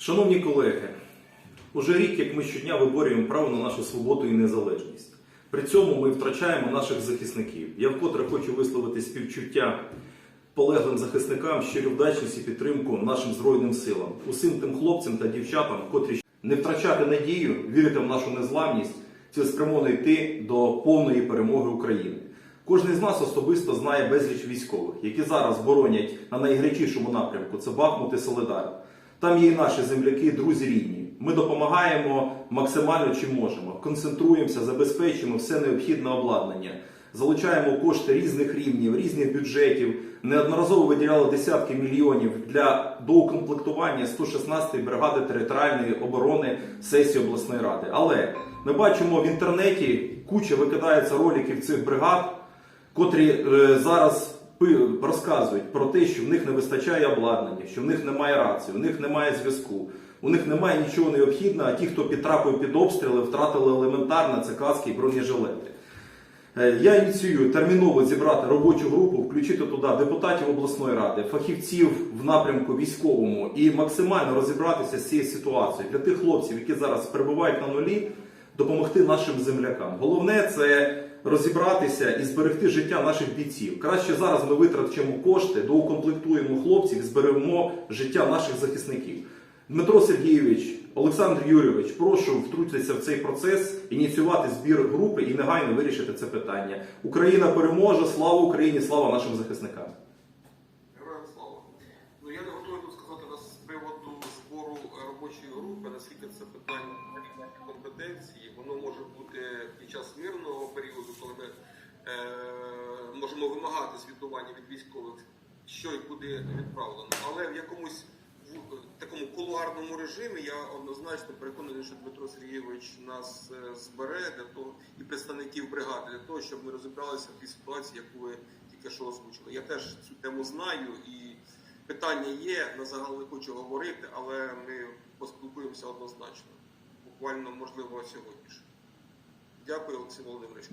Шановні колеги, уже рік, як ми щодня виборюємо право на нашу свободу і незалежність. При цьому ми втрачаємо наших захисників. Я вкотре хочу висловити співчуття полеглим захисникам, щиру вдячність і підтримку нашим Збройним силам, усім тим хлопцям та дівчатам, котрі не втрачати надію, вірити в нашу незламність, цілеспрямовно йти до повної перемоги України. Кожен з нас особисто знає безліч військових, які зараз боронять на найгарячішому напрямку це Бахмут і Соледар. Там є і наші земляки, друзі рідні. Ми допомагаємо максимально чим можемо. Концентруємося, забезпечуємо все необхідне обладнання, залучаємо кошти різних рівнів, різних бюджетів. Неодноразово виділяли десятки мільйонів для доукомплектування 116-ї бригади територіальної оборони сесії обласної ради. Але ми бачимо в інтернеті куча викидається роликів цих бригад, котрі е, зараз розказують про те, що в них не вистачає обладнання, що в них немає рації, в них немає зв'язку, у них немає нічого необхідного, а ті, хто підтрапив під обстріли, втратили елементарно це каски і бронежилети. Е, Я ініціюю терміново зібрати робочу групу, включити туди депутатів обласної ради, фахівців в напрямку військовому і максимально розібратися з цією ситуацією для тих хлопців, які зараз перебувають на нулі, допомогти нашим землякам. Головне це розібратися і зберегти життя наших бійців. Краще зараз ми витратимо кошти, доукомплектуємо хлопців зберемо життя наших захисників. Дмитро Сергійович, Олександр Юрійович, прошу втрутитися в цей процес, ініціювати збір групи і негайно вирішити це питання. Україна переможе! Слава Україні! Слава нашим захисникам! Героям слава. Ну я не готовий тут сказати на з приводу збору е, робочої наскільки це питання компетенції. Воно може бути під час мирного періоду, коли ми е, можемо вимагати звітування від військових, що і куди відправлено. Але в якомусь в е, такому кулуарному режимі я однозначно переконаний, що Дмитро Сергійович нас е, збере для того і представників бригади для того, щоб ми розібралися в тій ситуації, яку ви тільки що озвучили. Я теж цю тему знаю і питання є. На загал не хочу говорити, але ми поспілкуємося однозначно. Буквально можливо сьогодні ж. Дякую, Олексій Володимирович.